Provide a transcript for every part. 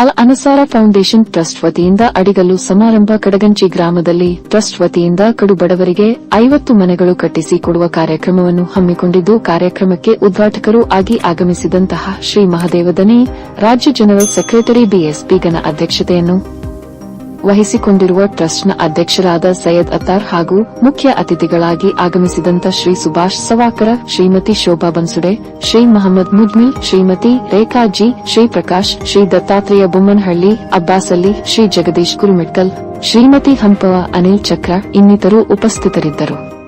ಅಲ್ ಅನಸಾರ foundation trust ವತಿಯಿಂದ ಅಡಿಗಲ್ಲು ಸಮಾರಂಭ ಕಡಗಂಚಿ ಗ್ರಾಮದಲ್ಲಿ ಟ್ರಸ್ಟ್ ವತಿಯಿಂದ ಕಡು ಬಡವರಿಗೆ ಐವತ್ತು ಮನೆಗಳು ಕಟ್ಟಿಸಿ ಕೊಡುವ ಕಾರ್ಯಕ್ರಮವನ್ನು ಹಮ್ಮಿಕೊಂಡಿದ್ದು ಕಾರ್ಯಕ್ರಮಕ್ಕೆ ಉದ್ಘಾಟಕರು ಆಗಿ ಆಗಮಿಸಿದಂತಹ ಶ್ರೀ ಮಹದೇವದನಿ ರಾಜ್ಯ ಜನರಲ್ ಸೆಕ್ರೆಟರಿ ಬಿಎಸ್ ಬೀಗನ ಅಧ್ಯಕ್ಷತೆಯನ್ನು ವಹಿಸಿಕೊಂಡಿರುವ ಟ್ರಸ್ಟ್ನ ಅಧ್ಯಕ್ಷರಾದ ಸೈಯದ್ ಅತಾರ್ ಹಾಗೂ ಮುಖ್ಯ ಅತಿಥಿಗಳಾಗಿ ಆಗಮಿಸಿದಂತ ಶ್ರೀ ಸುಭಾಷ್ ಸವಾಕರ, ಶ್ರೀಮತಿ ಶೋಭಾ ಬನ್ಸುಡೆ, ಶ್ರೀ ಮಹಮ್ಮದ್ ಮುಜ್ಮಿಲ್, ಶ್ರೀಮತಿ ರೇಖಾಜಿ ಶ್ರೀ ಪ್ರಕಾಶ್, ಶ್ರೀ ದತ್ತಾತ್ರೇಯ ಬೊಮ್ಮನಹಳ್ಳಿ, ಅಬ್ಬಾಸ್ ಅಲ್ಲಿ ಶ್ರೀ ಜಗದೀಶ್ ಕುರುಮಿಟ್ಕಲ್, ಶ್ರೀಮತಿ ಹಂಪವ ಅನಿಲ್ ಚಕ್ರ ಇನ್ನಿತರು ಉಪಸ್ಥಿತರಿದ್ದರು.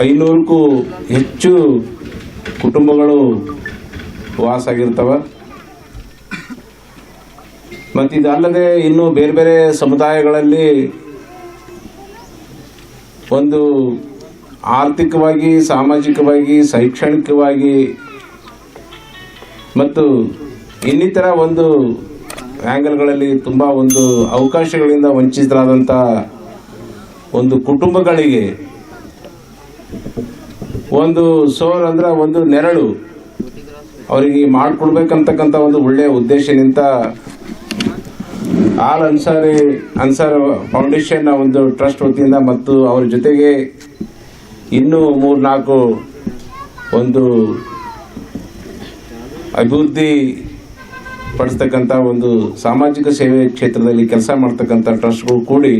ಐನೂರಕ್ಕೂ ಹೆಚ್ಚು ಕುಟುಂಬಗಳು ವಾಸ ಆಗಿರ್ತವೆ ಮತ್ತು ಇದಲ್ಲದೆ ಇನ್ನೂ ಬೇರೆ ಬೇರೆ ಸಮುದಾಯಗಳಲ್ಲಿ ಒಂದು ಆರ್ಥಿಕವಾಗಿ, ಸಾಮಾಜಿಕವಾಗಿ, ಶೈಕ್ಷಣಿಕವಾಗಿ ಮತ್ತು ಇನ್ನಿತರ ಒಂದು ಆ್ಯಂಗಲ್ಗಳಲ್ಲಿ ತುಂಬ ಒಂದು ಅವಕಾಶಗಳಿಂದ ವಂಚಿತರಾದಂಥ ಒಂದು ಕುಟುಂಬಗಳಿಗೆ ಒಂದು ಸೋರ್ ಅಂದ್ರೆ ಒಂದು ನೆರಳು. ಅವರಿಗೆ ಮಾಡಿಕೊಡ್ಬೇಕಂತಕ್ಕಂಥ ಒಂದು ಒಳ್ಳೆಯ ಉದ್ದೇಶದಿಂದ ಆಲ್ ಅನ್ಸಾರಿ ಅನ್ಸಾರ್ ಫೌಂಡೇಶನ್ ಒಂದು ಟ್ರಸ್ಟ್ ವತಿಯಿಂದ ಮತ್ತು ಅವರ ಜೊತೆಗೆ ಇನ್ನೂ ಮೂರ್ನಾಲ್ಕು ಒಂದು ಅಭಿವೃದ್ಧಿ ಪಡಿಸ್ತಕ್ಕಂಥ ಒಂದು ಸಾಮಾಜಿಕ ಸೇವೆ ಕ್ಷೇತ್ರದಲ್ಲಿ ಕೆಲಸ ಮಾಡ್ತಕ್ಕಂಥ ಟ್ರಸ್ಟ್ಗಳು ಕೂಡಿ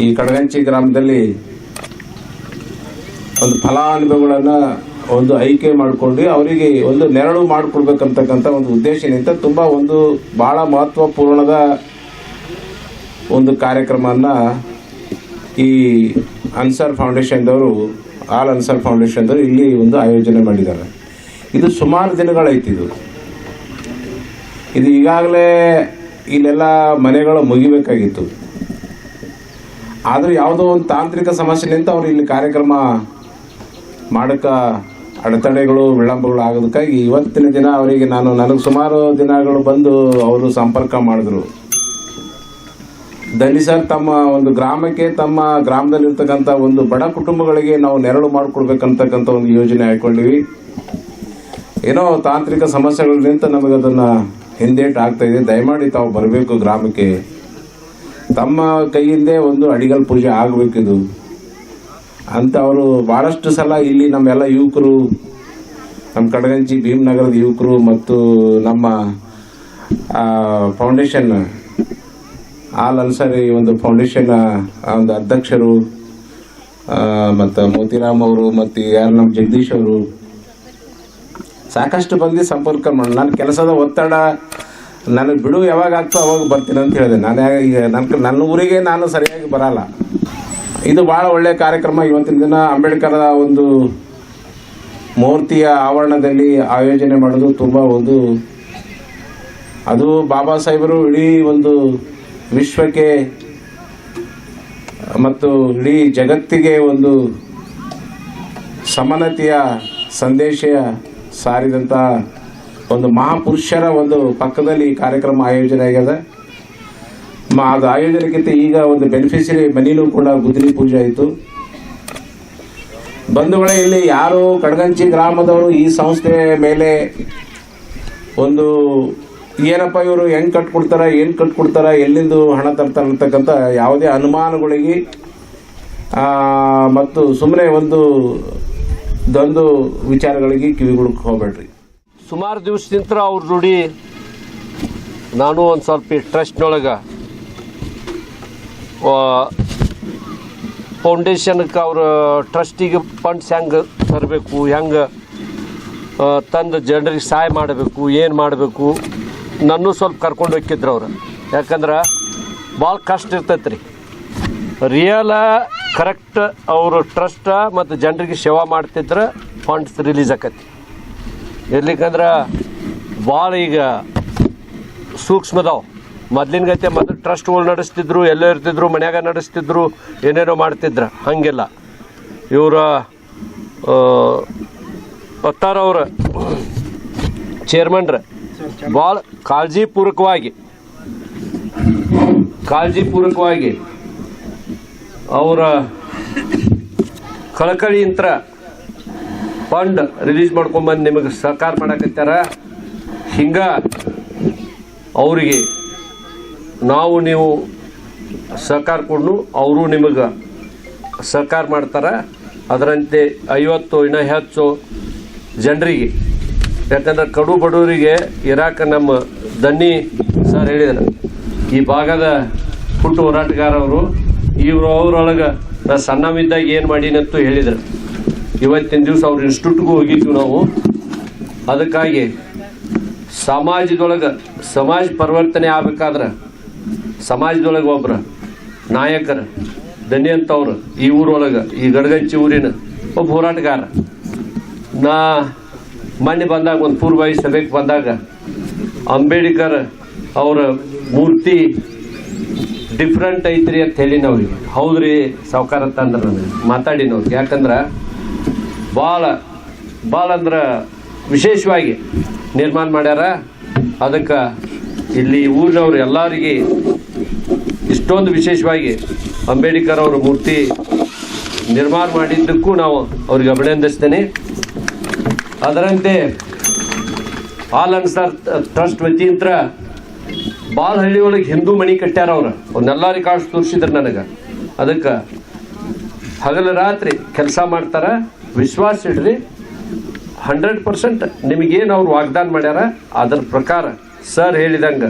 ಈ ಕಡಗಂಚಿ ಗ್ರಾಮದಲ್ಲಿ ಒಂದು ಫಲಾನುಭವಿಗಳನ್ನ ಒಂದು ಆಯ್ಕೆ ಮಾಡಿಕೊಂಡು ಅವರಿಗೆ ಒಂದು ನೆರಳು ಮಾಡಿಕೊಡ್ಬೇಕಂತಕ್ಕಂಥ ಒಂದು ಉದ್ದೇಶದಿಂದ ತುಂಬ ಒಂದು ಬಹಳ ಮಹತ್ವಪೂರ್ಣದ ಒಂದು ಕಾರ್ಯಕ್ರಮನ ಈ ಅನ್ಸರ್ ಫೌಂಡೇಶನ್ದವರು, ಆಲ್ ಅನ್ಸರ್ ಫೌಂಡೇಶನ್ದವರು ಇಲ್ಲಿ ಒಂದು ಆಯೋಜನೆ ಮಾಡಿದ್ದಾರೆ. ಇದು ಸುಮಾರು ದಿನಗಳೈತಿ ಇದು. ಇದು ಈಗಾಗಲೇ ಇಲ್ಲೆಲ್ಲ ಮನೆಗಳು ಮುಗಿಬೇಕಾಗಿತ್ತು. ಆದರೂ ಯಾವುದೋ ಒಂದು ತಾಂತ್ರಿಕ ಸಮಸ್ಯೆನಿಂದ ಅವರು ಇಲ್ಲಿ ಕಾರ್ಯಕ್ರಮ ಮಾಡಕ ಅಡೆತಡೆಗಳು, ವಿಳಂಬಗಳು ಆಗೋದಕ್ಕಾಗಿ ಇವತ್ತಿನ ದಿನ ಅವರಿಗೆ ನಾನು ನನಗೆ ಸುಮಾರು ದಿನಗಳು ಬಂದು ಅವರು ಸಂಪರ್ಕ ಮಾಡಿದ್ರು. ದಲಿ ಸರ್ ತಮ್ಮ ಒಂದು ಗ್ರಾಮಕ್ಕೆ ತಮ್ಮ ಗ್ರಾಮದಲ್ಲಿರ್ತಕ್ಕಂಥ ಒಂದು ಬಡ ಕುಟುಂಬಗಳಿಗೆ ನಾವು ನೆರಳು ಮಾಡಿಕೊಡ್ಬೇಕಂತಕ್ಕಂಥ ಒಂದು ಯೋಜನೆ ಹಾಕೊಂಡಿವಿ. ಏನೋ ತಾಂತ್ರಿಕ ಸಮಸ್ಯೆಗಳಿಂದ ನಮಗೆ ಅದನ್ನು ಹಿಂದೇಟ್ ಆಗ್ತಾ ಇದೆ. ದಯಮಾಡಿ ತಾವು ಬರಬೇಕು ಗ್ರಾಮಕ್ಕೆ. ತಮ್ಮ ಕೈಯಿಂದೇ ಒಂದು ಅಡಿಗಲ್ ಪೂಜೆ ಆಗಬೇಕಿದು. ಅಂತ ಅವರು ಬಹಳಷ್ಟು ಸಲ ಇಲ್ಲಿ ನಮ್ಮೆಲ್ಲ ಯುವಕರು ನಮ್ಮ ಕಡಗಂಚಿ ಭೀಮನಗರದ ಯುವಕರು ಮತ್ತು ನಮ್ಮ ಫೌಂಡೇಶನ್ ಆಲ್ ಅನ್ಸರಿ ಒಂದು ಫೌಂಡೇಶನ್ ಒಂದು ಅಧ್ಯಕ್ಷರು ಮತ್ತು ಮೋತಿರಾಮ್ ಅವರು ಮತ್ತು ಯಾರು ನಮ್ಮ ಜಗದೀಶ್ ಅವರು. ಸಾಕಷ್ಟು ಬಂದು ಸಂಪರ್ಕ ಮಾಡಿ ನನ್ನ ಕೆಲಸದ ಒತ್ತಡ ನನಗೆ ಬಿಡು ಯಾವಾಗ ಆಗ್ತೋ ಅವಾಗ ಬರ್ತೀನಿ ಅಂತ ಹೇಳಿದೆ. ನಾನು ಈಗ ನನ್ನ ನನ್ನ ಊರಿಗೆ ನಾನು ಸರಿಯಾಗಿ ಬರಲ್ಲ. ಇದು ಭಾಳ ಒಳ್ಳೆಯ ಕಾರ್ಯಕ್ರಮ. ಇವತ್ತಿನ ದಿನ ಅಂಬೇಡ್ಕರ್ ಒಂದು ಮೂರ್ತಿಯ ಆವರಣದಲ್ಲಿ ಆಯೋಜನೆ ಮಾಡೋದು ತುಂಬ ಒಂದು ಅದು ಬಾಬಾ ಸಾಹೇಬರು ಇಡೀ ಒಂದು ವಿಶ್ವಕ್ಕೆ ಮತ್ತು ಇಡೀ ಜಗತ್ತಿಗೆ ಒಂದು ಸಮಾನತೆಯ ಸಂದೇಶ ಸಾರಿದಂತಹ ಒಂದು ಮಹಾಪುರುಷರ ಒಂದು ಪಕ್ಕದಲ್ಲಿ ಕಾರ್ಯಕ್ರಮ ಆಯೋಜನೆ ಆಗ್ಯದ ಅದು ಆಯೋಜನೆಗಿಂತ ಈಗ ಒಂದು ಬೆನಿಫಿಷರಿ ಮನೇಲೂ ಕೂಡ ಗುದ್ದಲಿ ಪೂಜೆ ಆಯಿತು. ಬಂಧುಗಳ ಇಲ್ಲಿ ಯಾರು ಕಡಗಂಚಿ ಗ್ರಾಮದವರು ಈ ಸಂಸ್ಥೆ ಮೇಲೆ ಒಂದು ಏನಪ್ಪ ಇವರು ಹೆಂಗ್ ಕಟ್ಕೊಡ್ತಾರ, ಏನ್ ಕಟ್ಕೊಡ್ತಾರ, ಎಲ್ಲಿಂದ ಹಣ ತರ್ತಾರ ಅಂತಕ್ಕಂಥ ಯಾವುದೇ ಅನುಮಾನಗಳಿಗೆ ಮತ್ತು ಸುಮ್ಮನೆ ಒಂದು ದೊಂದು ವಿಚಾರಗಳಿಗೆ ಕಿವಿಗಳು ಹೋಗ್ಬೇಡ್ರಿ. ಸುಮಾರು ದಿವಸದಿಂದ ಅವ್ರ ನೋಡಿ ನಾನು ಒಂದು ಸ್ವಲ್ಪ ಟ್ರಸ್ಟ್ನೊಳಗೆ ಫೌಂಡೇಶನ್ಗೆ ಅವ್ರ ಟ್ರಸ್ಟಿಗೆ ಫಂಡ್ಸ್ ಹೆಂಗೆ ತರಬೇಕು, ಹೆಂಗೆ ತಂದು ಜನರಿಗೆ ಸಹಾಯ ಮಾಡಬೇಕು, ಏನು ಮಾಡಬೇಕು, ನನ್ನೂ ಸ್ವಲ್ಪ ಕರ್ಕೊಂಡು ಹೋಗಿದ್ರು ಅವ್ರು. ಯಾಕಂದ್ರೆ ಭಾಳ ಕಷ್ಟ ಇರ್ತೈತೆ ರೀ ರಿಯಲ ಕರೆಕ್ಟ್ ಅವರು ಟ್ರಸ್ಟ ಮತ್ತು ಜನರಿಗೆ ಸೇವಾ ಮಾಡ್ತಿದ್ರೆ ಫಂಡ್ಸ್ ರಿಲೀಸ್ ಆಕತಿ ಇರ್ಲಿಕ್ಕಂದ್ರೆ ಭಾಳ ಈಗ ಸೂಕ್ಷ್ಮದಾವ್. ಮೊದ್ಲಿನ ಗತೆ ಮೊದಲು ಟ್ರಸ್ಟ್ಗಳು ನಡೆಸ್ತಿದ್ರು, ಎಲ್ಲೋ ಇರ್ತಿದ್ರು, ಮನ್ಯಾಗ ನಡೆಸ್ತಿದ್ರು, ಏನೇನೋ ಮಾಡ್ತಿದ್ರು. ಹಂಗೆಲ್ಲ. ಇವರ ಪತ್ತಾರವ್ರ ಚೇರ್ಮನ್ರ ಭಾಳ ಕಾಳಜಿಪೂರ್ವಕವಾಗಿ ಕಾಳಜಿಪೂರ್ವಕವಾಗಿ ಅವರ ಕಳಕಳಿಯಂತ್ರ ಫಂಡ್ ರಿಲೀಸ್ ಮಾಡ್ಕೊಂಬಂದು ನಿಮಗೆ ಸಹಕಾರ ಮಾಡಕತ್ತಾರ. ಹಿಂಗ ಅವರಿಗೆ ನಾವು ನೀವು ಸಹಕಾರ ಕೊಡು ಅವರು ನಿಮಗೆ ಸಹಕಾರ ಮಾಡ್ತಾರೆ. ಅದರಂತೆ ಐವತ್ತು ಇನ್ನ ಹೆಚ್ಚು ಜನರಿಗೆ, ಯಾಕಂದ್ರೆ ಕಡು ಬಡವರಿಗೆ ಇರಾಕ ನಮ್ಮ ದನ್ನಿ ಸರ್ ಹೇಳಿದರು. ಈ ಭಾಗದ ಹುಟ್ಟು ಹೋರಾಟಗಾರವರು, ಇವರು ಅವರೊಳಗೆ ನಾ ಸಣ್ಣವಿದ್ದಾಗ ಏನು ಮಾಡೀನಂತೂ ಹೇಳಿದರು. ಇವತ್ತಿನ ದಿವಸ ಅವ್ರ ಇನ್ಸ್ಟಿಟ್ಯೂಟ್ಗೂ ಹೋಗಿದ್ವಿ ನಾವು. ಅದಕ್ಕಾಗಿ ಸಮಾಜದೊಳಗೆ, ಸಮಾಜ ಪರಿವರ್ತನೆ ಆಗ್ಬೇಕಾದ್ರೆ ಸಮಾಜದೊಳಗೆ ಒಬ್ರ ನಾಯಕರ, ದನಿಯಂತವ್ರು, ಈ ಊರೊಳಗೆ, ಈ ಗಡಗಂಚಿ ಊರಿನ ಒಬ್ಬ ಹೋರಾಟಗಾರ. ನಾ ಮೊನ್ನೆ ಬಂದಾಗ, ಒಂದು ಪೂರ್ವಾಯಿ ಸಭೆಗೆ ಬಂದಾಗ ಅಂಬೇಡ್ಕರ್ ಅವರ ಮೂರ್ತಿ ಡಿಫ್ರೆಂಟ್ ಐತ್ರಿ ಅಂತ ಹೇಳಿನ ಅವ್ರಿಗೆ ಹೌದ್ರಿ ಸಾವುಕಾರ ಅಂತ ಅಂದ್ರೆ ಮಾತಾಡಿ ಮಾತಾಡಿನವ್ರಿಗೆ ಯಾಕಂದ್ರೆ ಭಾಳ ಭಾಳ ಅಂದ್ರೆ ವಿಶೇಷವಾಗಿ ನಿರ್ಮಾಣ ಮಾಡ್ಯಾರ. ಅದಕ್ಕೆ ಇಲ್ಲಿ ಊರಿನವರು ಎಲ್ಲರಿಗೆ ಇಷ್ಟೊಂದು ವಿಶೇಷವಾಗಿ ಅಂಬೇಡ್ಕರ್ ಅವರ ಮೂರ್ತಿ ನಿರ್ಮಾಣ ಮಾಡಿದ್ದಕ್ಕೂ ನಾವು ಅವ್ರಿಗೆ ಅಭಿನಂದಿಸ್ತೇನೆ. ಅದರಂತೆ ಆಲ್ ಅನ್ಸರ್ ಟ್ರಸ್ಟ್ ವತಿಯಿಂದ ಬಾಲ್ಹಳ್ಳಿ ಹಳ್ಳಿ ಒಳಗೆ ಹಿಂದೂ ಮಣಿ ಕಟ್ಟ್ಯಾರ ಅವ್ರು. ಅವ್ರನ್ನೆಲ್ಲರಿಗೆ ಕಾಳು ತೋರಿಸಿದ್ರು ನನಗೆ. ಅದಕ್ಕೆ ಹಗಲು ರಾತ್ರಿ ಕೆಲಸ ಮಾಡ್ತಾರ. ವಿಶ್ವಾಸ ಇಡ್ರಿ. ಹಂಡ್ರೆಡ್ ಪರ್ಸೆಂಟ್ ನಿಮಗೇನು ಅವ್ರು ವಾಗ್ದಾನ ಮಾಡ್ಯಾರ. ಅದರ ಪ್ರಕಾರ ಸರ್ ಹೇಳಿದಂಗೆ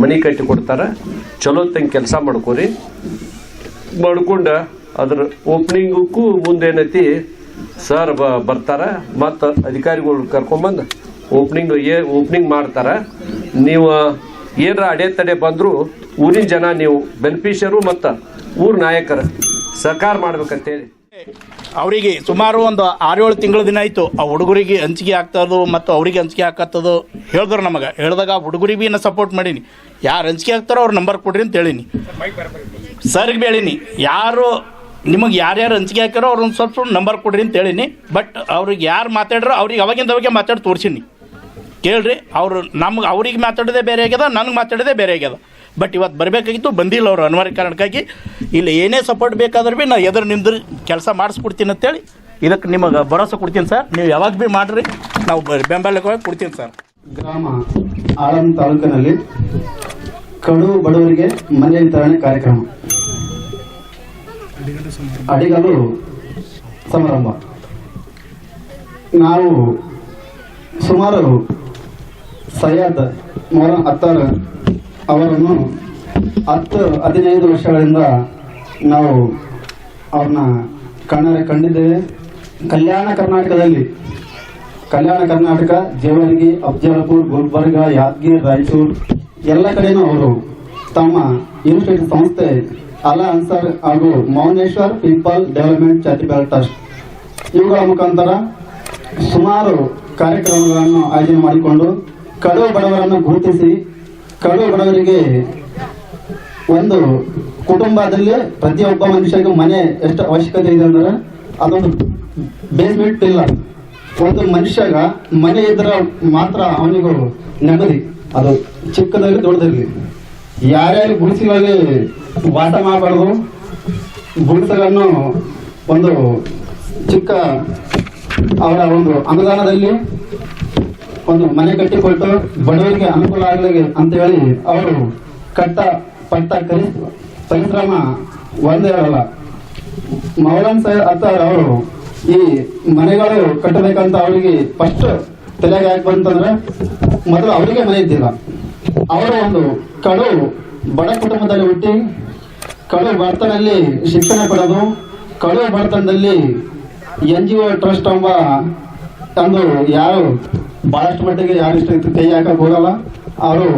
ಮನೆ ಕಟ್ಟಿ ಕೊಡ್ತಾರೆ. ಚಲೋ ತಂಗೆ ಕೆಲಸ ಮಾಡ್ಕೋರಿ. ಮಾಡ್ಕೊಂಡ ಅದ್ರ ಓಪನಿಂಗಕ್ಕೂ ಮುಂದೇನೈತಿ, ಸರ್ ಬ, ಬರ್ತಾರ. ಮತ್ತು ಅಧಿಕಾರಿಗಳು ಕರ್ಕೊಂಬಂದು ಓಪನಿಂಗ್ ಏ ಓಪನಿಂಗ್ ಮಾಡ್ತಾರ. ನೀವು ಏನರ ಅಡೆ ತಡೆ ಬಂದರೂ ಊರಿನ ಜನ ನೀವು ಬೆನಿಫಿಷರು ಮತ್ತು ಊರ ನಾಯಕರ ಸಹಕಾರ ಮಾಡ್ಬೇಕಂತೇಳಿ. ಅವರಿಗೆ ಸುಮಾರು ಒಂದು ಆರೇಳು ತಿಂಗಳ ದಿನ ಆಯಿತು. ಆ ಹುಡುಗರಿಗೆ ಹಂಚಿಕೆ ಆಗ್ತದೋ ಮತ್ತು ಅವರಿಗೆ ಹಂಚಿಕೆ ಹಾಕತ್ತದು ಹೇಳಿದ್ರು ನಮಗೆ. ಹೇಳಿದಾಗ ಹುಡುಗರಿಗೆ ಭೀ ಸಪೋರ್ಟ್ ಮಾಡೀನಿ. ಯಾರು ಹಂಚಿಕೆ ಆಗ್ತಾರೋ ಅವ್ರ ನಂಬರ್ ಕೊಡ್ರಿ ಅಂತ ಹೇಳೀನಿ. ಸರ್ಗೆ ಬೇಳೀನಿ ಯಾರು ನಿಮಗೆ ಯಾರ್ಯಾರು ಹಂಚಿಕೆ ಹಾಕ್ಯಾರೋ ಅವ್ರೊಂದು ಸ್ವಲ್ಪ ನಂಬರ್ ಕೊಡ್ರಿ ಅಂತ ಹೇಳೀನಿ. ಬಟ್ ಅವ್ರಿಗೆ ಯಾರು ಮಾತಾಡ್ರೋ ಅವ್ರಿಗೆ ಅವಾಗಿಂದ ಅವಾಗೆ ಮಾತಾಡಿ ತೋರಿಸೀನಿ. ಕೇಳ್ರಿ, ಅವರು ನಮ್ಗೆ ಅವ್ರಿಗೆ ಮಾತಾಡೋದೇ ಬೇರೆ ಆಗ್ಯದ, ನನಗೆ ಮಾತಾಡೋದೇ ಬೇರೆ ಆಗ್ಯದ. ಬಟ್ ಇವತ್ತು ಬರಬೇಕಾಗಿತ್ತು ಬಂದಿಲ್ಲ ಅವರು ಅನಿವಾರ್ಯ ಕಾರಣಕ್ಕಾಗಿ. ಇಲ್ಲಿ ಏನೇ ಸಪೋರ್ಟ್ ಬೇಕಾದ್ರೂ ಭೀ ನಾ ಎದುರು ನಿಂದ್ರೆ ಕೆಲಸ ಮಾಡಿಸ್ಕೊಡ್ತೀನಿ ಅಂತೇಳಿ. ಇದಕ್ಕೆ ನಿಮಗೆ ಭರೋಸೆ ಕೊಡ್ತೀನಿ ಸರ್. ನೀವು ಯಾವಾಗ ಭೀ ಮಾಡಿರಿ, ನಾವು ಬೆಂಬಲಕ್ಕೆ ಕೊಡ್ತೀನಿ ಸರ್. ಗ್ರಾಮ ಆಳಂ ತಾಲೂಕಿನಲ್ಲಿ ಕಡು ಬಡವರಿಗೆ ಮನೆ ವಿತರಣೆ ಕಾರ್ಯಕ್ರಮ. ಅಡಿಗಲು ಸಮಾರಂಭ. ನಾವು ಸುಮಾರು ಸೈಯದ್ ಮೊಹರಂ ಅತ್ತಾರ್ ಅವರನ್ನು ಹತ್ತು ಹದಿನೈದು ವರ್ಷಗಳಿಂದ ನಾವು ಅವ್ರನ್ನ ಕಣ್ಣರೆ ಕಂಡಿದ್ದೇವೆ. ಕಲ್ಯಾಣ ಕರ್ನಾಟಕದಲ್ಲಿ, ಕಲ್ಯಾಣ ಕರ್ನಾಟಕ ಜೇವರ್ಗಿ ಅಫ್ಜಲಪುರ್, ಗುಲ್ಬರ್ಗ, ಯಾದಗಿರಿ, ರಾಯಚೂರು ಎಲ್ಲ ಕಡೆನೂ ಅವರು ತಮ್ಮ ಯೂನಿವರ್ಸಿಟಿ ಸಂಸ್ಥೆ ಅಲ ಅನ್ಸರ್ ಹಾಗೂ Mauneshwar people development charitable trust ಇವುಗಳ ಮುಖಾಂತರ ಸುಮಾರು ಕಾರ್ಯಕ್ರಮಗಳನ್ನು ಆಯೋಜನೆ ಮಾಡಿಕೊಂಡು ಕಡು ಬಡವರನ್ನು ಗುರುತಿಸಿ ಕಡು ಬಡವರಿಗೆ ಒಂದು ಕುಟುಂಬದಲ್ಲಿ ಪ್ರತಿಯೊಬ್ಬ ಮನುಷ್ಯರಿಗೆ ಮನೆ ಎಷ್ಟು ಅವಶ್ಯಕತೆ ಇದೆ ಅಂದ್ರೆ ಅದೊಂದು ಬೇಸ್ಮೆಂಟ್ ಇಲ್ಲ. ಒಂದು ಮನುಷ್ಯಗ ಮನೆ ಇದ್ರೆ ಮಾತ್ರ ಅವನಿಗೂ ನೆಮ್ಮದಿ. ಅದು ಚಿಕ್ಕದಾಗಿ ದೊಡ್ಡದಾಗಲಿ. ಯಾರ್ಯಾರು ಗುಡಿಸಲಲ್ಲಿ ವಾಸ ಮಾಡಬಾರ್ದು ಗುಡಿಸಗಳನ್ನು ಒಂದು ಚಿಕ್ಕ ಅವರ ಒಂದು ಅನುದಾನದಲ್ಲಿ ಒಂದು ಮನೆ ಕಟ್ಟಿಕೊಟ್ಟು ಬಡವರಿಗೆ ಅನುಕೂಲ ಆಗಲಿ ಅಂತ ಹೇಳಿ ಅವರು ಕಟ್ಟ, ಪಟ್ಟ ಕರಿ, ಪರಿಶ್ರಮ ಒಂದೇ ಅಲ್ಲ ಮೌಲಾನ್ ಸಾಹೇಬ್ ಅತ್ತಾರ್ ಅವರು ಈ ಮನೆಗಳು ಕಟ್ಟಬೇಕಂತ ಅವರಿಗೆ ಫಸ್ಟ್ ತಲೆಗೆ ಯಾಕೆ ಬಂತಂದ್ರೆ ಮೊದಲು ಅವರಿಗೆ ಮನೆ ಇದ್ದಿಲ್ಲ. ಅವರು ಒಂದು ಕಡು ಬಡ ಕುಟುಂಬದಲ್ಲಿ ಹುಟ್ಟಿ, ಕಡು ಬಡತನಲ್ಲಿ ಶಿಕ್ಷಣ ಪಡೆದು, ಕಡು ಬಡತನದಲ್ಲಿ ಎನ್ ಜಿ ಒ ಟ್ರಸ್ಟ್ ಎಂಬ ಒಂದು ಯಾರು ಬಹಳಷ್ಟು ಮಟ್ಟಿಗೆ ಯಾರು ಇಷ್ಟ ಕೈ ಹಾಕಕ್ಕೆ ಹೋಗಲ್ಲ. ಅವರು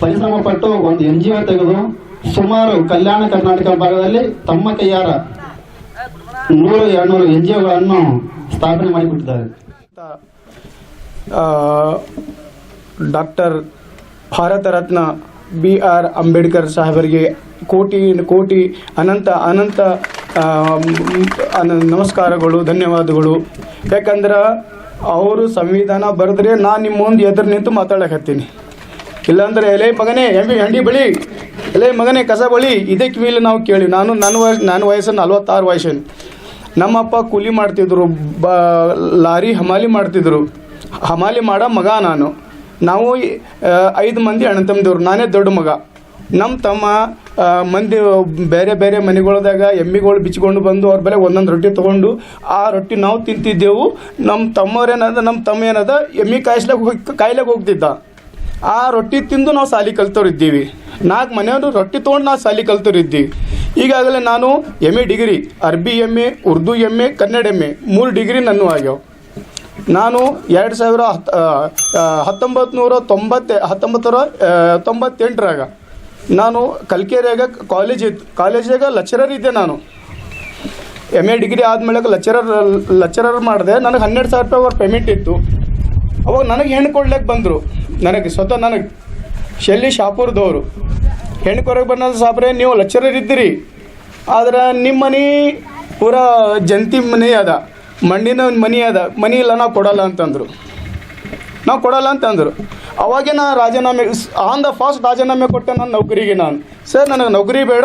ಪರಿಶ್ರಮ ಪಟ್ಟು ಒಂದು ಎನ್ ಜಿ ಒ ತೆಗೆದು ಸುಮಾರು ಕಲ್ಯಾಣ ಕರ್ನಾಟಕ ಭಾಗದಲ್ಲಿ ತಮ್ಮ ಕೈಯಾರ ನೂರು, ಎರಡ್ನೂರು ಎನ್ ಜಿ ಒಗಳನ್ನು ಸ್ಥಾಪನೆ ಮಾಡಿಬಿಟ್ಟಿದ್ದಾರೆ doctor Bharat Ratna B R Ambedkar ಸಾಹೇಬರಿಗೆ ಕೋಟಿ ಕೋಟಿ ಅನಂತ ಅನಂತ ಅನ- ನಮಸ್ಕಾರಗಳು, ಧನ್ಯವಾದಗಳು. ಯಾಕಂದ್ರೆ ಅವರು ಸಂವಿಧಾನ ಬರೆದ್ರೆ ನಾನು ನಿಮ್ಮ ಮುಂದೆ ಎದುರು ನಿಂತು ಮಾತಾಡಕತ್ತೀನಿ ಇಲ್ಲಾಂದ್ರೆ ಎಲೆ ಮಗನೇ ಎಂಬಿ ಹಂಡಿ ಬಳಿ, ಎಲೆ ಮಗನೇ ಕಸ ಬಳಿ ಇದಕ್ಕೆ ಮೇಲೆ ನಾವು ಕೇಳಿ. ನಾನು ನನ್ನ ವಯಸ್ಸು ನನ್ನ ವಯಸ್ಸು ನಲ್ವತ್ತಾರು ವಯಸ್ಸೇನು ನಮ್ಮಪ್ಪ ಕೂಲಿ ಮಾಡ್ತಿದ್ರು, ಬ, ಲಾರಿ ಹಮಾಲಿ ಮಾಡ್ತಿದ್ರು. ಹಮಾಲಿ ಮಾಡೋ ಮಗ ನಾನು. ನಾವು ಐದು ಮಂದಿ ಅಣ್ಣ ತಮ್ಮದವ್ರು ನಾನೇ ದೊಡ್ಡ ಮಗ. ನಮ್ಮ ತಮ್ಮ ಮಂದಿ, ಬೇರೆ ಬೇರೆ ಮನೆಗಳದಾಗ ಎಮ್ಮಿಗಳು ಬಿಚ್ಕೊಂಡು ಬಂದು ಅವ್ರ ಬೆಲೆ ಒಂದೊಂದು ರೊಟ್ಟಿ ತೊಗೊಂಡು ಆ ರೊಟ್ಟಿ ನಾವು ತಿಂತಿದ್ದೆವು. ನಮ್ಮ ತಮ್ಮವ್ರೇನದ ನಮ್ಮ ತಮ್ಮ ಏನದ, ಎಮ್ಮಿ ಕಾಯಿಸ್ಲಾಗ ಹೋಗಿ ಕಾಯಿಲೆಗೆ ಹೋಗ್ತಿದ್ದ. ಆ ರೊಟ್ಟಿ ತಿಂದು ನಾವು ಸಾಲಿ ಕಲ್ತವ್ರು ಇದ್ದೀವಿ. ನಾಲ್ಕು ಮನೆಯವರು ರೊಟ್ಟಿ ತೊಗೊಂಡು ನಾವು ಸಾಲಿ ಕಲ್ತವ್ರಿದ್ದೀವಿ ಈಗಾಗಲೇ ನಾನು M A degree, Arbi M A Urdu M A Kannada M A ಮೂರು ಡಿಗ್ರಿ ನನ್ನೂ ಆಗ್ಯಾವ. ನಾನು ಎರಡು ಸಾವಿರ ಹತ್ತು ಹತ್ತೊಂಬತ್ತು ನೂರ ತೊಂಬತ್ತೆ, ಹತ್ತೊಂಬತ್ತರ ತೊಂಬತ್ತೆಂಟರಾಗ. ನಾನು ಕಲ್ಕೇರಿಯಾಗ ಕಾಲೇಜ್ ಇತ್ತು ಕಾಲೇಜಾಗ ಲೆಕ್ಚರರ್ ಇದ್ದೆ ನಾನು. ಎಂ ಎ ಡಿಗ್ರಿ ಆದಮೇಲೆ ಲೆಕ್ಚರರ್ ಲೆಕ್ಚರರ್ ಮಾಡಿದೆ. ನನಗೆ ಹನ್ನೆರಡು ಸಾವಿರ ರೂಪಾಯಿ ಅವ್ರ ಪೇಮೆಂಟ್ ಇತ್ತು. ಅವಾಗ ನನಗೆ ಹೆಣ್ಣು ಕೊಡ್ಲಿಕ್ಕೆ ಬಂದರು. ನನಗೆ ಸ್ವತಃ ನನಗೆ ಶೆಲ್ಲಿ ಶಾಪುರದವರು. ಹೆಣ್ಣು ಕೊರಗೆ ಬಂದ ಸಾಬ್ರೆ, ನೀವು ಲೆಕ್ಚರರ್ ಇದ್ದೀರಿ. ಆದ್ರೆ ನಿಮ್ಮ ಮನೆ ಪೂರಾ ಜಂತಿ ಮನೆ ಅದ. ಮಣ್ಣಿನ ಮನೆ ಅದ. ಮನಿ ಇಲ್ಲ, ನಾವು ಕೊಡಲ್ಲ ಅಂತಂದರು. ನಾವು ಕೊಡಲ್ಲ ಅಂತಂದರು. ಅವಾಗೆ ನಾ ರಾಜೀನಾಮೆ ಆನ್ ದ ಫಾಸ್ಟ್ ರಾಜೀನಾಮೆ ಕೊಟ್ಟೆ ನನ್ನ ನೌಕರಿಗೆ ನಾನು. ಸರ್, ನನಗೆ ನೌಕರಿ ಬೇಡ,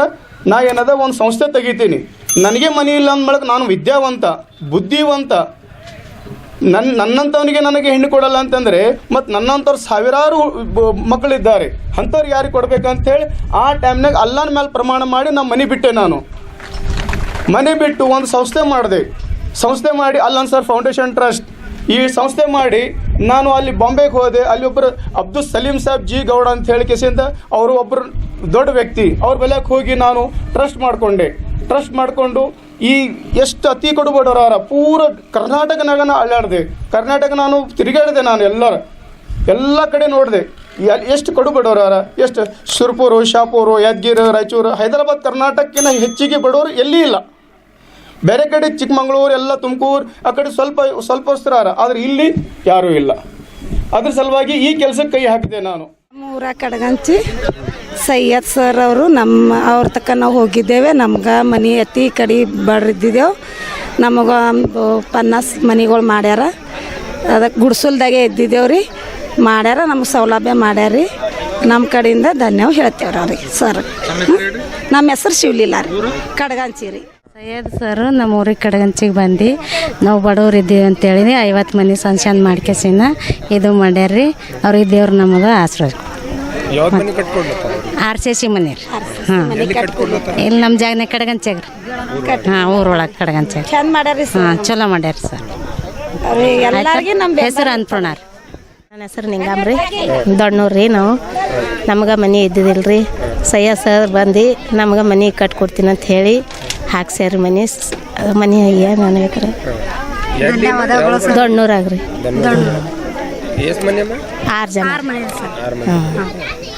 ನಾ ಏನದ ಒಂದು ಸಂಸ್ಥೆ ತೆಗಿತೀನಿ. ನನಗೆ ಮನೆ ಇಲ್ಲ ಅಂದ್ಮೇಳಕ್ಕೆ ನಾನು ವಿದ್ಯಾವಂತ, ಬುದ್ಧಿವಂತ. ನನ್ನ ನನ್ನಂಥವನಿಗೆ ನನಗೆ ಹೆಣ್ಣು ಕೊಡಲ್ಲ ಅಂತಂದರೆ ಮತ್ತು ನನ್ನಂಥವ್ರು ಸಾವಿರಾರು ಮಕ್ಕಳಿದ್ದಾರೆ. ಅಂಥವ್ರಿಗೆ ಯಾರಿಗೆ ಕೊಡ್ಬೇಕಂತೇಳಿ ಆ ಟೈಮ್ನಾಗ ಅಲ್ಲನ ಮೇಲೆ ಪ್ರಮಾಣ ಮಾಡಿ ನಾನು ಮನೆ ಬಿಟ್ಟೆ ನಾನು. ಮನೆ ಬಿಟ್ಟು ಒಂದು ಸಂಸ್ಥೆ ಮಾಡಿದೆ. ಸಂಸ್ಥೆ ಮಾಡಿ ಅಲ್ಲನ್ ಸರ್ ಫೌಂಡೇಶನ್ ಟ್ರಸ್ಟ್. ಈ ಸಂಸ್ಥೆ ಮಾಡಿ ನಾನು ಅಲ್ಲಿ ಬಾಂಬೆಗೆ ಹೋದೆ, ಅಲ್ಲಿ ಒಬ್ಬರು ಅಬ್ದುಲ್ ಸಲೀಂ ಸಾಹೇಬ್ ಜಿ ಗೌಡ ಅಂತ ಹೇಳಿ ಕೇಸಿಂದ ಅವರು ಒಬ್ಬರು ದೊಡ್ಡ ವ್ಯಕ್ತಿ. ಅವ್ರ ಬೆಲೆಗೆ ಹೋಗಿ ನಾನು ಟ್ರಸ್ಟ್ ಮಾಡಿಕೊಂಡೆ. ಟ್ರಸ್ಟ್ ಮಾಡಿಕೊಂಡು ಈ ಎಷ್ಟು ಅತಿ ಕೊಡುಬಡವರ ಪೂರ ಕರ್ನಾಟಕನಾಗ ನಾನು ಅಳ್ಳಾಡಿದೆ ಕರ್ನಾಟಕ ನಾನು ತಿರುಗಾಡಿದೆ ನಾನು ಎಲ್ಲರ, ಎಲ್ಲ ಕಡೆ ನೋಡಿದೆ. ಎಷ್ಟು ಕಡು ಬಡವರ ಎಷ್ಟು ಸುರ್ಪುರು ಶಾಪೂರು, ಯಾದಗಿರಿ, ರಾಯಚೂರು, ಹೈದರಾಬಾದ್ ಕರ್ನಾಟಕಕ್ಕಿಂತ ಹೆಚ್ಚಿಗೆ ಬಡವರು ಎಲ್ಲಿ ಇಲ್ಲ. ಬೇರೆ ಕಡೆ ಚಿಕ್ಕಮಂಗ್ಳೂರು ಎಲ್ಲ ತುಮಕೂರು ಆ ಕಡೆ ಸ್ವಲ್ಪ ಸ್ವಲ್ಪ ಅರ ಆದರೆ ಇಲ್ಲಿ ಯಾರೂ ಇಲ್ಲ. ಅದ್ರ ಸಲುವಾಗಿ ಈ ಕೆಲಸಕ್ಕೆ ಕೈ ಹಾಕಿದೆ ನಾನು. ಮೂರ ಕಡಗಂಚಿ ಸೈಯದ್ ಸರ್ ಅವರು ನಮ್ಮ ಅವ್ರ ತಕ್ಕ ನಾವು ಹೋಗಿದ್ದೇವೆ. ನಮ್ಗೆ ಮನೆ ಅತಿ ಕಡೆ ಬಡ್ದಿದ್ದೇವೆ. ನಮಗೆ ಒಂದು ಪನ್ನಾಸ್ ಮನೆಗಳು ಮಾಡ್ಯಾರ. ಅದಕ್ಕೆ ಗುಡ್ಸಲ್ದಾಗೆ ಇದ್ದಿದ್ದೇವೆ ರೀ. ಮಾಡ್ಯಾರ ನಮ್ಗೆ ಸೌಲಭ್ಯ ಮಾಡ್ಯಾರ ರೀ. ನಮ್ಮ ಕಡೆಯಿಂದ ಧನ್ಯವಾದ ಹೇಳ್ತೇವ್ರಿ ಅವ್ರಿಗೆ ಸರ್. ನಮ್ಮ ಹೆಸರು ಶಿವಲಿಲ್ಲ ರೀ. ಕಡಗಂಚಿ ರೀ. ಸೈಯದ್ ಸರ್ ನಮ್ಮ ಊರಿಗೆ ಕಡಗಂಚಿಗೆ ಬಂದು. ನಾವು ಬಡವ್ರು ಇದ್ದೀವಿ ಅಂತೇಳಿ ಐವತ್ತು ಮಂದಿ ಸಂಶಾನ್ ಮಾಡ್ಕೆಸಿನ. ಇದು ಮಾಡ್ಯಾರ್ರಿ. ಅವ್ರಿಗೆ ದೇವ್ರು ನಮಗೆ ಆಶ್ರಯ ಆರ್ ಸಿ ಸಿ ಮನೆ ರೀ. ಹಾಂ. ಇಲ್ಲಿ ನಮ್ಮ ಜಾಗನ ಕಡಗಂಚಾಗ ರೀ ಹಾಂ ಊರೊಳಗೆ ಕಡಗಂಚಾಗ ಚಂದ ಮಾಡ್ಯಾರ ಹಾಂ ಚಲೋ ಮಾಡ್ಯಾರ ಸರ್. ಎಲ್ಲರಿಗೆ ನಮ್ಮ ಹೆಸರು ಅನ್ಪೂರ್ಣ ರೀ. ನನ್ನ ಹೆಸರು ನಿಂಗಾಮ್ರಿ ದೊಡ್ಡನೂರು ರೀ ನಾವು. ನಮ್ಗೆ ಮನೆ ಇದ್ದಿದ್ದಿಲ್ಲ ರೀ ಸಯ್ಯ ಸರ್ ಬಂದು ನಮ್ಗೆ ಮನೆ ಕಟ್ಕೊಡ್ತೀನಿ ಅಂತ ಹೇಳಿ. ಹಾಕ್ಸ್ಯಾರ ಮನೆ ಸ್- ಮನೆ ಏನು ಹೇಳ್ತಾರೆ. ದೊಡ್ಡೂರಾಗ್ರಿ ಆರು ಜನ. ಹಾಂ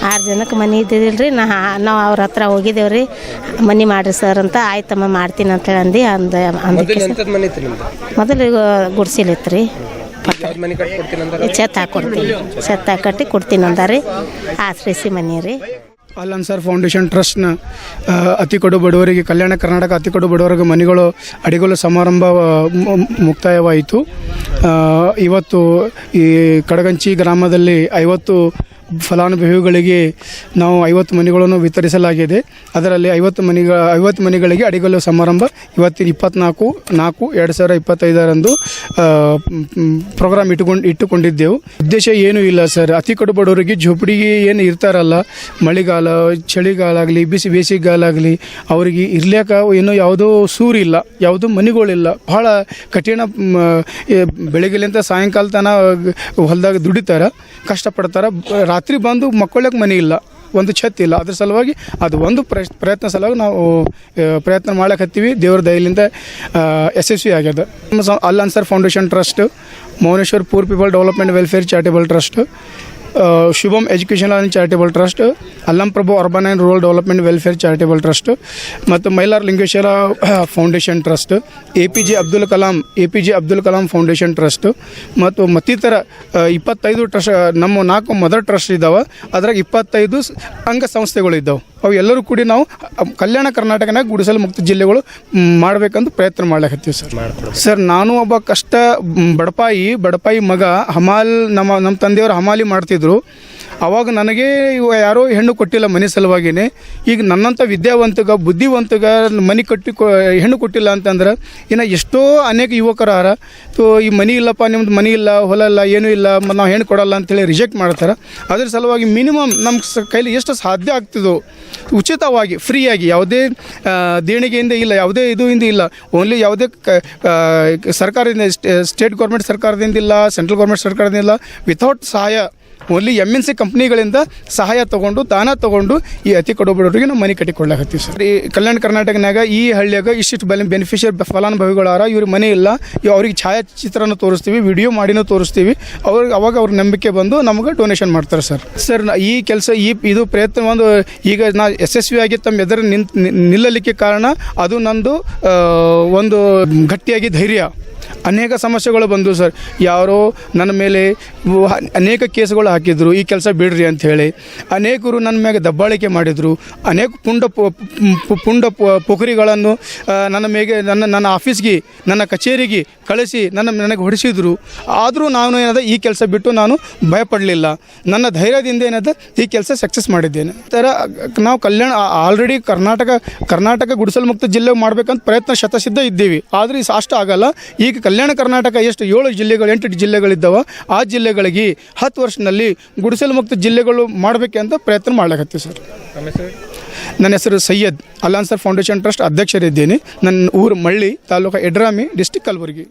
ಆರು ಜನಕ್ಕೆ ಮನೆ ಇದ್ದಿದ್ದಿಲ್ಲ ರೀ ನಾ ನಾವು ಅವ್ರ ಹತ್ರ ಹೋಗಿದ್ದೇವೆ ರೀ ಮನೆ ಮಾಡ್ರಿ ಸರ್ ಅಂತ ಆಯ್ತಮ್ಮ ಮಾಡ್ತೀನಿ ಅಂತೇಳಿ ಅಂದು ಅಂದ ಅಂದಕ್ಕೆ ಮೊದಲು ಗುಡ್ಸಿಲಿತ್ತು ರೀ ಛತ್ ಹಾಕೊಡ್ತೀನಿ ಛತ್ ಕಟ್ಟಿ ಕೊಡ್ತೀನಿ ಅಂದಾರಿ ಆಶ್ರಯಿಸಿ ಮನೆ ರೀ. ಅಲ್ ಅನ್ಸರ್ ಫೌಂಡೇಶನ್ ಟ್ರಸ್ಟ್ನ ಅತಿ ಕಡು ಬಡವರಿಗೆ, ಕಲ್ಯಾಣ ಕರ್ನಾಟಕ ಅತಿ ಕಡು ಬಡವರಿಗೆ ಮನೆಗಳು ಅಡಿಗಲು ಸಮಾರಂಭ ಮುಕ್ತಾಯವಾಯಿತು. ಇವತ್ತು ಈ ಕಡಗಂಚಿ ಗ್ರಾಮದಲ್ಲಿ ಐವತ್ತು ಫಲಾನುಭವಿಗಳಿಗೆ ನಾವು ಐವತ್ತು ಮನೆಗಳನ್ನು ವಿತರಿಸಲಾಗಿದೆ. ಅದರಲ್ಲಿ ಐವತ್ತು ಮನೆಗಳ, ಐವತ್ತು ಮನೆಗಳಿಗೆ ಅಡಿಗಲ್ಲು ಸಮಾರಂಭ ಇವತ್ತಿನ ಇಪ್ಪತ್ನಾಲ್ಕು, ನಾಲ್ಕು, ಎರಡು ಸಾವಿರ ಇಪ್ಪತ್ತೈದರಂದು ಪ್ರೋಗ್ರಾಮ್ ಇಟ್ಟುಕೊಂಡು, ಇಟ್ಟುಕೊಂಡಿದ್ದೆವು. ಉದ್ದೇಶ ಏನೂ ಇಲ್ಲ ಸರ್. ಅತಿ ಕಡು ಬಡವರಿಗೆ ಝೋಪಡಿಗೆ ಏನು ಇರ್ತಾರಲ್ಲ. ಮಳೆಗಾಲ, ಚಳಿಗಾಲ ಆಗಲಿ, ಬಿಸಿ ಬೇಸಿಗೆಗಾಲ ಆಗಲಿ, ಅವರಿಗೆ ಇರ್ಲಿಕ್ಕೆ ಏನೋ ಯಾವುದೋ ಸೂರಿಲ್ಲ, ಯಾವುದೋ ಮನೆಗಳಿಲ್ಲ. ಬಹಳ ಕಠಿಣ ಬೆಳಗ್ಗೆಲಿಂದ ಸಾಯಂಕಾಲ ತನಕ ಹೊಲದಾಗ ದುಡಿತಾರೆ, ಕಷ್ಟಪಡ್ತಾರೆ ರಾತ್ರಿ ಬಂದು ಮಕ್ಕಳಕ್ಕೆ ಮನೆ ಇಲ್ಲ, ಒಂದು ಛತ್ ಇಲ್ಲ. ಅದ್ರ ಸಲುವಾಗಿ ಅದು ಒಂದು ಪ್ರಯ್- ಪ್ರಯತ್ನ ಸಲುವಾಗಿ ನಾವು ಪ್ರಯತ್ನ ಮಾಡಕ್ಕೆ ಹತ್ತೀವಿ. ದೇವ್ರ ದಯಲಿಂದ ಯಶಸ್ವಿ ಆಗ್ಯದ. Al Ansar foundation trust, Mauneshwar for people development welfare charitable trust Shubham education and charitable trust Allamaprabhu urban and rural development welfare charitable trust ಮತ್ತು Mailar Lingeshwara foundation trust A P J Abdul Kalam A P J Abdul Kalam foundation trust ಮತ್ತು ಮತ್ತಿತರ ಆ, ಇಪ್ಪತ್ತೈದು trust ನಮ್ಮ ನಾಲ್ಕು mother trust ಇದ್ದಾವೆ. ಅದ್ರಾಗ ಇಪ್ಪತ್ತೈದು ಅಂಗಸಂಸ್ಥೆಗಳು ಇದ್ದಾವೆ. ಅವು ಎಲ್ಲರೂ ಕೂಡಿ ನಾವು ಕಲ್ಯಾಣ ಕರ್ನಾಟಕನಾಗ ಗುಡಿಸಲು ಮುಕ್ತ ಜಿಲ್ಲೆಗಳು ಮಾಡಬೇಕಂತ ಮಾಡ್ಬೇಕಂತ ಪ್ರಯತ್ನ ಮಾಡ್ಲಾಕತ್ತೀವಿ ಸರ್. ಸರ್ ನಾನು ಒಬ್ಬ ಕಷ್ಟ ಬಡಪಾಯಿ ಬಡಪಾಯಿ ಮಗ ಹಮಾಲ್ ನಮ್ಮ ನಮ್ಮ ತಂದೆಯವರು ಹಮಾಲಿ ಮಾಡ್ತಿದ್ರು. ಅವಾಗ ನನಗೆ ಯಾರೋ ಹೆಣ್ಣು ಕೊಟ್ಟಿಲ್ಲ ಮನೆ ಸಲುವಾಗಿನೇ. ಈಗ ನನ್ನಂಥ ವಿದ್ಯಾವಂತಗ, ಬುದ್ಧಿವಂತಗ ಮನೆ ಕಟ್ಟಿ ಕೊ, ಹೆಣ್ಣು ಕೊಟ್ಟಿಲ್ಲ ಅಂತಂದ್ರೆ ಇನ್ನು ಎಷ್ಟೋ ಅನೇಕ ಯುವಕರು ಆರ, ತೋ ಈ ಮನೆ ಇಲ್ಲಪ್ಪ, ನಿಮ್ದು ಮನೆ ಇಲ್ಲ, ಹೊಲ ಇಲ್ಲ, ಏನೂ ಇಲ್ಲ ನಾವು ಹೆಣ್ಣು ಕೊಡಲ್ಲ ಅಂತೇಳಿ ರಿಜೆಕ್ಟ್ ಮಾಡ್ತಾರೆ. ಅದ್ರ ಸಲುವಾಗಿ ಮಿನಿಮಮ್ ನಮ್ಮ ಸ, ಕೈಲಿ ಎಷ್ಟು ಸಾಧ್ಯ ಆಗ್ತಿದೋ, ಉಚಿತವಾಗಿ ಫ್ರೀಯಾಗಿ ಯಾವುದೇ ದೇಣಿಗೆಯಿಂದ ಇಲ್ಲ, ಯಾವುದೇ ಇದು ಇಂದ ಇಲ್ಲ ಓನ್ಲಿ ಯಾವುದೇ ಸರ್ಕಾರದಿಂದ ಸ್ಟೇಟ್ ಗೌರ್ಮೆಂಟ್ ಸರ್ಕಾರದಿಂದ ಇಲ್ಲ ಸೆಂಟ್ರಲ್ ಗೌರ್ಮೆಂಟ್ ಸರ್ಕಾರದಿಂದ ಇಲ್ಲ ವಿಥೌಟ್ ಸಹಾಯ ಓನ್ಲಿ ಎಂ ಎನ್ ಸಿ ಕಂಪ್ನಿಗಳಿಂದ ಸಹಾಯ ತಗೊಂಡು, ದಾನ ತಗೊಂಡು ಈ ಅತಿ ಕಡುಬಡವರಿಗೆ ನಾವು ಮನೆ ಕಟ್ಟಿಕೊಳ್ಳಕತ್ತೀವಿ ಸರ್. ಈ ಕಲ್ಯಾಣ ಕರ್ನಾಟಕನಾಗ ಈ ಹಳ್ಳಿಯಾಗ ಇಷ್ಟಿಷ್ಟು ಬಲ ಬೆನಿಫಿಷಿಯರ್ ಫಲಾನುಭವಿಗಳಾರ, ಇವ್ರ ಮನೆ ಇಲ್ಲ. ಇವ್ ಅವ್ರಿಗೆ ಛಾಯಾಚಿತ್ರನ ತೋರಿಸ್ತೀವಿ, ವಿಡಿಯೋ ಮಾಡಿನೂ ತೋರಿಸ್ತೀವಿ. ಅವ್ರಿಗೆ ಅವಾಗ ಅವ್ರ ನಂಬಿಕೆ ಬಂದು ನಮಗೆ ಡೊನೇಷನ್ ಮಾಡ್ತಾರೆ ಸರ್. ಸರ್ ಈ ಕೆಲಸ ಈ ಇದು ಪ್ರಯತ್ನ ಒಂದು ಈಗ ನಾ ಯಶಸ್ವಿಯಾಗಿ ತಮ್ಮ ಎದುರು ನಿಂತ್ ನಿಲ್ಲಲಿಕ್ಕೆ ಕಾರಣ ಅದು ನಂದು ಒಂದು ಗಟ್ಟಿಯಾಗಿ ಧೈರ್ಯ. ಅನೇಕ ಸಮಸ್ಯೆಗಳು ಬಂದವು ಸರ್. ಯಾರೋ ನನ್ನ ಮೇಲೆ ಅನೇಕ ಕೇಸುಗಳು ಹಾಕಿದ್ರು. ಈ ಕೆಲಸ ಬಿಡ್ರಿ ಅಂತ ಹೇಳಿ ಅನೇಕರು ನನ್ನ ಮೇಲೆ ದಬ್ಬಾಳಿಕೆ ಮಾಡಿದರು. ಅನೇಕ ಪುಂಡ ಪುಂಡ ಪೊಖರಿಗಳನ್ನು ನನ್ನ ಮೇಲೆ ನನ್ನ ನನ್ನ ಆಫೀಸ್ಗೆ, ನನ್ನ ಕಚೇರಿಗೆ ಕಳಿಸಿ ನನ್ನ ನನಗೆ ಹೊಡಿಸಿದ್ರು. ಆದರೂ ನಾನು ಏನಾದ, ಈ ಕೆಲಸ ಬಿಟ್ಟು ನಾನು ಭಯಪಡಲಿಲ್ಲ. ನನ್ನ ಧೈರ್ಯದಿಂದ ಏನಾದ, ಈ ಕೆಲಸ ಸಕ್ಸಸ್ ಮಾಡಿದ್ದೇನೆ. ಈ ಥರ ನಾವು ಕಲ್ಯಾಣ ಆಲ್ರೆಡಿ ಕರ್ನಾಟಕ ಕರ್ನಾಟಕ ಗುಡಿಸಲು ಮುಕ್ತ ಜಿಲ್ಲೆ ಮಾಡಬೇಕಂತ ಪ್ರಯತ್ನ ಶತಸಿದ್ಧ ಇದ್ದೀವಿ. ಆದರೆ ಅಷ್ಟು ಆಗಲ್ಲ ಈಗ ಕಲ್ಯಾಣ ಕರ್ನಾಟಕ ಎಷ್ಟು ಏಳು ಜಿಲ್ಲೆಗಳು ಎಂಟು ಜಿಲ್ಲೆಗಳಿದ್ದಾವ ಆ ಜಿಲ್ಲೆಗಳಿಗೆ ಹತ್ತು ವರ್ಷದಲ್ಲಿ ಗುಡಿಸಲು ಮುಕ್ತ ಜಿಲ್ಲೆಗಳು ಮಾಡಬೇಕಂತ ಪ್ರಯತ್ನ ಮಾಡಲಾಗತ್ತೆ ಸರ್. ನನ್ನ ಹೆಸರು ಸೈಯದ್ ಅಲಾನ್ಸರ್ ಫೌಂಡೇಶನ್ ಟ್ರಸ್ಟ್ ಅಧ್ಯಕ್ಷರಿದ್ದೇನೆ. ನನ್ನ ಊರು ಮಳ್ಳಿ ತಾಲೂಕು ಎಡ್ರಾಮಿ ಡಿಸ್ಟಿಕ್ ಕಲಬುರಗಿ.